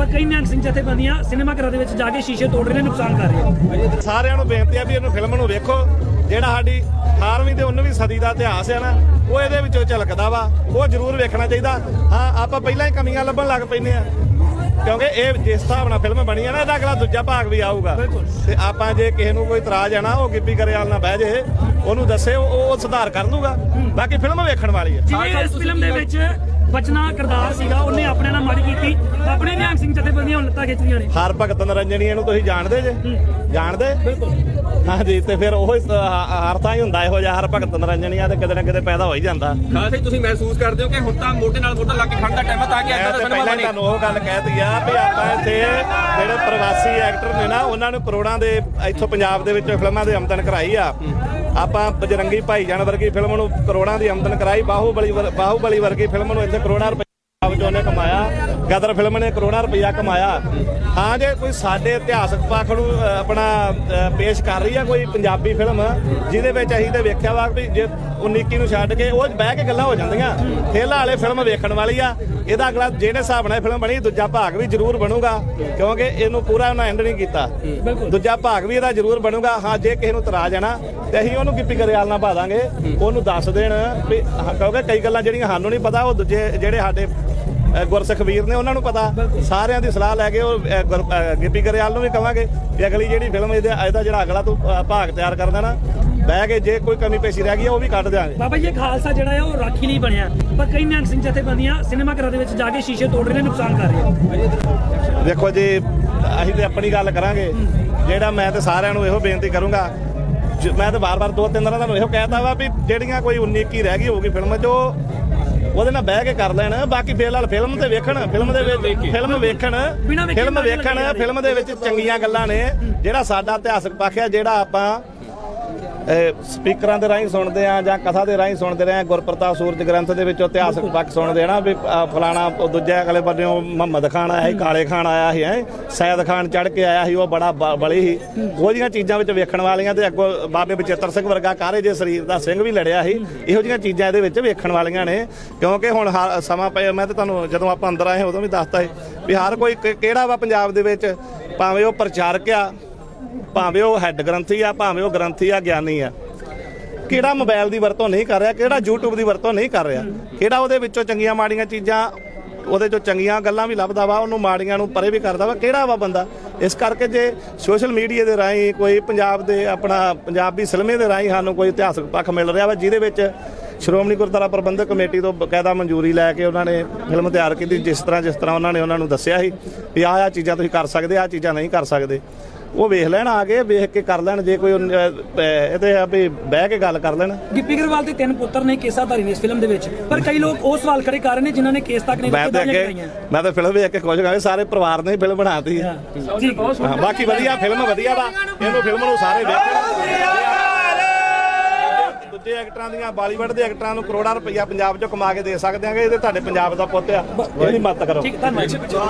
ਪਰ ਕਈ ਨਿਹੰਗ ਸਿੰਘ ਜਥੇਬੰਦੀਆਂ ਸਿਨੇਮਾ ਘਰਾਂ ਦੇ ਵਿੱਚ ਜਾ ਕੇ ਸ਼ੀਸ਼ੇ ਤੋੜ ਰਹੇ ਨੇ ਨੁਕਸਾਨ ਕਰ ਰਹੇ ਨੇ। ਸਾਰਿਆਂ ਨੂੰ ਬੇਨਤੀ ਆ ਵੀ ਇਹਨੂੰ ਫਿਲਮ ਨੂੰ ਵੇਖੋ ਜਿਹੜਾ ਸਾਡੀ 18ਵੀਂ ਤੇ 19ਵੀਂ ਸਦੀ ਦਾ ਇਤਿਹਾਸ ਹੈ ਨਾ ਉਹ ਇਹਦੇ ਵਿੱਚੋਂ ਝਲਕਦਾ ਵਾ ਉਹ ਜ਼ਰੂਰ ਵੇਖਣਾ ਚਾਹੀਦਾ। ਹਾਂ ਆਪਾਂ ਪਹਿਲਾਂ ਹੀ ਕਮੀਆਂ ਲੱਭਣ ਲੱਗ ਪੈਨੇ ਆ ਕਿਉਂਕਿ ਇਹ ਜਿਸ ਹਿਸਾਬ ਨਾਲ ਫਿਲਮ ਬਣੀ ਹੈ ਨਾ ਇਹਦਾ ਅਗਲਾ ਦੂਜਾ ਭਾਗ ਵੀ ਆਊਗਾ। ਤੇ ਆਪਾਂ ਜੇ ਕਿਸੇ ਨੂੰ ਕੋਈ ਇਤਰਾਜ਼ ਹੈ ਨਾ ਉਹ ਗਿੱਪੀ ਗਰੇਵਾਲ ਨਾਲ ਬਹਿ ਜੇ ਉਹਨੂੰ ਦੱਸੇ ਉਹ ਉਹ ਸੁਧਾਰ ਕਰ ਲੂਗਾ ਬਾਕੀ ਫਿਲਮ ਵੇਖਣ ਵਾਲੀ ਹੈ ਜਿਵੇਂ ਇਸ ਫਿਲਮ ਦੇ ਵਿੱਚ ਬਚਨਾ ਕਰਦਾਰ ਸੀਗਾ ਉਹਨੇ ਆਪਣੇ ਨਾਲ ਮਾੜੀ ਕੀਤੀ। ਆਪਣੇ ਨਿਹੰਗ ਸਿੰਘ ਜਥੇਬੰਦੀਆਂ ਹੁਣ ਲੱਤਾਂ ਖਿੱਚਦੀਆਂ ਨੇ। ਹਰ ਭਗਤ ਨਰੰਜਣੀ ਨੂੰ ਤੁਸੀਂ ਜਾਣਦੇ ਜੇ? ਜਾਣਦੇ? ਹਾਂਜੀ ਤੇ ਫਿਰ ਉਹ ਹਰ ਥਾਂ ਹੀ ਹੁੰਦਾ ਇਹੋ ਜਿਹਾ ਹਰ ਭਗਤ ਨਰੰਜਣੀਆਂ ਤੇ ਕਿਤੇ ਨਾ ਕਿਤੇ ਪੈਦਾ ਹੋ ਹੀ ਜਾਂਦਾ। ਖਾਸ ਹੀ ਤੁਸੀਂ ਮਹਿਸੂਸ ਕਰਦੇ ਹੋ ਕਿ ਹੁਣ ਤਾਂ ਮੋਢੇ ਨਾਲ ਮੋਢਾ ਲਾ ਕੇ ਖੜਨ ਦਾ ਟਾਈਮ ਹੈ ਤਾਂ ਕਿ ਐਦਾਂ ਦਾ ਤੇ ਹੀ ਬਣੇ। ਤੁਹਾਨੂੰ ਉਹ ਗੱਲ ਕਹਿਤੀ ਆ ਵੀ ਆਪਾਂ ਇੱਥੇ ਜਿਹੜੇ ਪ੍ਰਵਾਸੀ ਐਕਟਰ ਨੇ ਨਾ ਉਹਨਾਂ ਨੂੰ ਕਰੋੜਾਂ ਦੇ ਇੱਥੋਂ ਪੰਜਾਬ ਦੇ ਵਿੱਚ ਫਿਲਮਾਂ ਦੇ ਆਮਦਨ ਕਰਾਈ ਆ। ਆਪਾਂ ਬਜਰੰਗੀ ਭਾਈਜਾਨ ਵਰਗੀ ਫਿਲਮ ਨੂੰ ਕਰੋੜਾਂ ਦੀ ਆਮਦਨ ਕਰਾਈ, ਬਾਹੂਬਲੀ ਵਰ- ਬਾਹੂਬਲੀ ਵਰਗੀ ਫਿਲਮ ਨੂੰ ਇੱਥੇ ਕਰੋੜਾਂ ਰੁਪਏ ਜੋ ਉਹਨੇ ਕਮਾਇਆ ਗਦਰ ਫਿਲਮ ਨੇ ਕਰੋੜਾਂ ਰੁਪਇਆ ਕਮਾਇਆ। ਹਾਂ ਜੇ ਕੋਈ ਸਾਡੇ ਇਤਿਹਾਸਕ ਪੱਖ ਨੂੰ ਆਪਣਾ ਪੇਸ਼ ਕਰ ਰਹੀ ਆ ਕੋਈ ਪੰਜਾਬੀ ਫਿਲਮ ਜਿਹਦੇ ਵਿੱਚ ਅਸੀਂ ਤੇ ਵੇਖਿਆ ਵਾ ਵੀ ਜੇ 19 ਨੂੰ ਛੱਡ ਕੇ ਉਹ 'ਚ ਬਹਿ ਕੇ ਗੱਲਾਂ ਹੋ ਜਾਂਦੀਆਂ। ਠੇਲਾ ਵਾਲੇ ਫਿਲਮ ਵੇਖਣ ਵਾਲੀ ਆ। ਇਹਦਾ ਅਗਲਾ ਜਿਹੜੇ ਹਿਸਾਬ ਨਾਲ ਫਿਲਮ ਬਣੀ ਦੂਜਾ ਭਾਗ ਵੀ ਜ਼ਰੂਰ ਬਣੂਗਾ ਕਿਉਂਕਿ ਇਹਨੂੰ ਪੂਰਾ ਉਹਨਾਂ ਐਂਡ ਨਹੀਂ ਕੀਤਾ। ਦੂਜਾ ਭਾਗ ਵੀ ਇਹਦਾ ਜ਼ਰੂਰ ਬਣੂਗਾ। ਹਾਂ ਜੇ ਕਿਸੇ ਨੂੰ ਤਰਾਜ ਹੈ ਨਾ ਤੇ ਅਸੀਂ ਉਹਨੂੰ ਗਿੱਪੀ ਗਰੇਵਾਲ ਨਾਲ ਪਾ ਦਾਂਗੇ। ਉਹਨੂੰ ਦੱਸ ਦੇਣ ਵੀ ਹਾਂ, ਕਿਉਂਕਿ ਕਈ ਗੱਲਾਂ ਜਿਹੜੀਆਂ ਸਾਨੂੰ ਨਹੀਂ ਪਤਾ ਉਹ ਦੂਜੇ ਜਿਹੜੇ ਸਾਡੇ ਅ, ਗੁਰਸਿੱਖ ਵੀਰ ਨੇ ਉਹਨਾਂ ਨੂੰ ਪਤਾ। ਸਾਰਿਆਂ ਦੀ ਸਲਾਹ ਲੈ ਕੇ ਉਹ ਗਿੱਪੀ ਗਰੇਵਾਲ ਨੂੰ ਵੀ ਕਵਾਂਗੇ ਵੀ ਅਗਲੀ ਜਿਹੜੀ ਫਿਲਮ ਇਹਦੇ ਇਹਦਾ ਜਿਹੜਾ ਅਗਲਾ ਤੂੰ ਭਾਗ ਤਿਆਰ ਕਰਦਾ ਨਾ ਬਹਿ ਕੇ ਜੇ ਕੋਈ ਕਮੀ ਪੇਸ਼ੀ ਰਹਿ ਗਈ ਉਹ ਵੀ ਕੱਢ ਦਿਆਂਗੇ। ਬਾਬਾ ਜੀ ਖਾਲਸਾ ਜਿਹੜਾ ਹੈ ਉਹ ਰਾਖੀ ਲਈ ਬਣਿਆ। ਪਰ ਕਈ ਨਿਹੰਗ ਸਿੰਘ ਜਥੇਬੰਦੀਆਂ ਸਿਨੇਮਾ ਘਰਾਂ ਦੇ ਵਿੱਚ ਜਾ ਕੇ ਸ਼ੀਸ਼ੇ ਤੋੜ ਰਹੇ ਨੇ ਨੁਕਸਾਨ ਕਰ ਰਹੇ ਦੇਖੋ ਜੀ ਅਸੀਂ ਤੇ ਆਪਣੀ ਗੱਲ ਕਰਾਂਗੇ। ਜਿਹੜਾ ਮੈਂ ਤੇ ਸਾਰਿਆਂ ਨੂੰ ਇਹੋ ਬੇਨਤੀ ਕਰੂੰਗਾ ਮੈਂ ਤੇ ਬਾਰ-ਬਾਰ ਦੋ ਤਿੰਨ ਦਿਨਾਂ ਤੁਹਾਨੂੰ ਇਹੋ ਕਹਿਤਾ ਵਾ ਵੀ ਜਿਹੜੀਆਂ ਕੋਈ 19 ਕੀ ਰਹਿ ਗਈ ਹੋਊਗੀ ਫਿਲਮ 'ਚ ਉਹ ਉਹਦੇ ਨਾਲ ਬਹਿ ਕੇ ਕਰ ਲੈਣ ਬਾਕੀ ਫਿਲਹਾਲ ਫਿਲਮ ਤੇ ਵੇਖਣ ਫਿਲਮ ਦੇ ਵਿੱਚ ਫਿਲਮ ਵੇਖਣ ਫਿਲਮ ਵੇਖਣ। ਫਿਲਮ ਦੇ ਵਿੱਚ ਚੰਗੀਆਂ ਗੱਲਾਂ ਨੇ ਜਿਹੜਾ ਸਾਡਾ ਇਤਿਹਾਸਕ ਪੱਖ ਹੈ ਜਿਹੜਾ ਆਪਾਂ ਸਪੀਕਰਾਂ ਦੇ ਰਾਹੀਂ ਸੁਣਦੇ ਆ ਜਾਂ ਕਥਾ ਦੇ ਰਾਹੀਂ ਸੁਣਦੇ ਰਹੇ ਆ ਗੁਰਪ੍ਰਤਾਪ ਸੂਰਜ ਗ੍ਰੰਥ ਦੇ ਵਿੱਚੋਂ ਇਤਿਹਾਸਕ ਪੱਖ ਸੁਣਦੇ ਆ ਨਾ ਵੀ ਫਲਾਣਾ ਦੂਜੇ ਅਗਲੇ ਬੰਨਿਓ ਮੁਹੰਮਦ ਖਾਨ ਆਇਆ ਸੀ ਕਾਲੇ ਖਾਨ ਆਇਆ ਸੀ ਹੈ। ਸੈਦ ਖਾਨ ਚੜ ਕੇ ਆਇਆ ਸੀ ਉਹ ਬੜਾ ਬਲੀ ਸੀ। ਉਹ ਜੀਆਂ ਚੀਜ਼ਾਂ ਵਿੱਚ ਵੇਖਣ ਵਾਲੀਆਂ ਤੇ ਅੱਗੋਂ ਬਾਬੇ ਬਚਿੱਤਰ ਸਿੰਘ ਵਰਗਾ ਕਾਰੇ ਜੇ ਸਰੀਰ ਦਾ ਸਿੰਘ ਵੀ ਲੜਿਆ ਸੀ ਇਹੋ ਜੀਆਂ ਚੀਜ਼ਾਂ ਇਹਦੇ ਵਿੱਚ ਵੇਖਣ ਵਾਲੀਆਂ ਨੇ। ਕਿਉਂਕਿ ਹੁਣ ਸਮਾਂ ਪਿਆ ਮੈਂ ਤਾਂ ਤੁਹਾਨੂੰ ਜਦੋਂ ਆਪਾਂ ਅੰਦਰ ਆਏ ਉਦੋਂ ਵੀ ਦੱਸਤਾ ਸੀ ਵੀ ਹਰ ਕੋਈ ਕਿਹੜਾ ਵਾ ਪੰਜਾਬ ਦੇ ਵਿੱਚ ਭਾਵੇਂ ਉਹ ਪ੍ਰਚਾਰਕ ਆ ਭਾਵੇਂ ਉਹ ਹੈੱਡ ਗ੍ਰੰਥੀ ਆ, ਭਾਵੇਂ ਉਹ ਗ੍ਰੰਥੀ ਆ, ਗਿਆਨੀ ਆ। ਕਿਹੜਾ ਮੋਬਾਈਲ ਦੀ ਵਰਤੋਂ ਨਹੀਂ ਕਰ ਰਿਹਾ, ਕਿਹੜਾ YouTube ਦੀ ਵਰਤੋਂ ਨਹੀਂ ਕਰ ਰਿਹਾ? ਕਿਹੜਾ ਉਹਦੇ ਵਿੱਚੋਂ ਚੰਗੀਆਂ ਮਾੜੀਆਂ ਚੀਜ਼ਾਂ, ਉਹਦੇ ਚੋਂ ਚੰਗੀਆਂ ਗੱਲਾਂ ਵੀ ਲੱਭਦਾ ਵਾ, ਉਹਨੂੰ ਮਾੜੀਆਂ ਨੂੰ ਪਰੇ ਵੀ ਕਰਦਾ ਵਾ? ਕਿਹੜਾ ਵਾ ਬੰਦਾ? ਇਸ ਕਰਕੇ ਜੇ ਸੋਸ਼ਲ ਮੀਡੀਆ ਦੇ ਰਾਹੀਂ ਕੋਈ ਪੰਜਾਬ ਦੇ ਆਪਣਾ ਪੰਜਾਬੀ ਸਿਨੇਮੇ ਦੇ ਰਾਹੀਂ ਸਾਨੂੰ ਕੋਈ ਇਤਿਹਾਸਕ ਪੱਖ ਮਿਲ ਰਿਹਾ ਵਾ, ਜਿਹਦੇ ਵਿੱਚ ਸ਼੍ਰੋਮਣੀ ਗੁਰਦੁਆਰਾ ਪ੍ਰਬੰਧਕ ਕਮੇਟੀ ਤੋਂ ਬਕਾਇਦਾ ਮਨਜ਼ੂਰੀ ਲੈ ਕੇ ਉਹਨਾਂ ਨੇ ਫਿਲਮ ਤਿਆਰ ਕੀਤੀ, ਜਿਸ ਤਰ੍ਹਾਂ ਜਿਸ ਤਰ੍ਹਾਂ ਉਹਨਾਂ ਨੇ ਉਹਨਾਂ ਨੂੰ ਦੱਸਿਆ ਸੀ ਵੀ ਆਹ ਆਹ ਚੀਜ਼ਾਂ ਤੁਸੀਂ ਕਰ ਸਕਦੇ, ਆਹ ਚੀਜ਼ਾਂ ਨਹੀਂ ਕਰ ਸਕਦੇ। ਉਹ ਵੇਖ ਲੈਣ ਆ ਕੇ ਵੇਖ ਕੇ ਕਰ ਲੈਣ ਜੇ ਕੋਈ ਇਹਦੇ ਆ ਵੀ ਬਹਿ ਕੇ ਗੱਲ ਕਰ ਲੈਣ। ਗਿੱਪੀ ਗਰੇਵਾਲ ਦੇ ਤਿੰਨ ਪੁੱਤਰ ਨੇ ਕੇਸਾਧਾਰੀ ਨੇ ਇਸ ਫਿਲਮ ਦੇ ਵਿੱਚ। ਪਰ ਕਈ ਲੋਕ ਉਹ ਸਵਾਲ ਖੜੇ ਕਰ ਰਹੇ ਨੇ ਜਿਨ੍ਹਾਂ ਨੇ ਕੇਸ ਤੱਕ ਨਹੀਂ ਦਿੱਤੇ ਕਰਾਈਆਂ। ਮੈਂ ਤਾਂ ਫਿਲਮ ਵੇਖ ਕੇ ਖੁਸ਼ ਹੋਇਆ ਸਾਰੇ ਪਰਿਵਾਰ ਨੇ ਫਿਲਮ ਬਣਾਤੀ। ਹੈ ਜੀ। ਬਹੁਤ ਹਾਂ, ਬਾਕੀ ਵਧੀਆ ਫਿਲਮ ਵਧੀਆ ਵਾ। ਇਹਨੂੰ ਫਿਲਮ ਨੂੰ ਸਾਰੇ ਵੇਖਣ। ਦੂਜੇ ਐਕਟਰਾਂ ਦੀਆਂ ਬਾਲੀਵੁੱਡ ਦੇ ਐਕਟਰਾਂ ਨੂੰ ਕਰੋੜਾਂ ਰੁਪਈਆ ਪੰਜਾਬ 'ਚੋਂ ਕਮਾ ਕੇ ਦੇ ਸਕਦੇ ਆਂਗੇ। ਇਹਦੇ ਤੁਹਾਡੇ ਪੰਜਾਬ ਦਾ ਪੁੱਤ ਆ। ਇਹਦੀ ਮਦਦ ਕਰੋ। ਠੀਕ ਧੰਨਵਾਦ।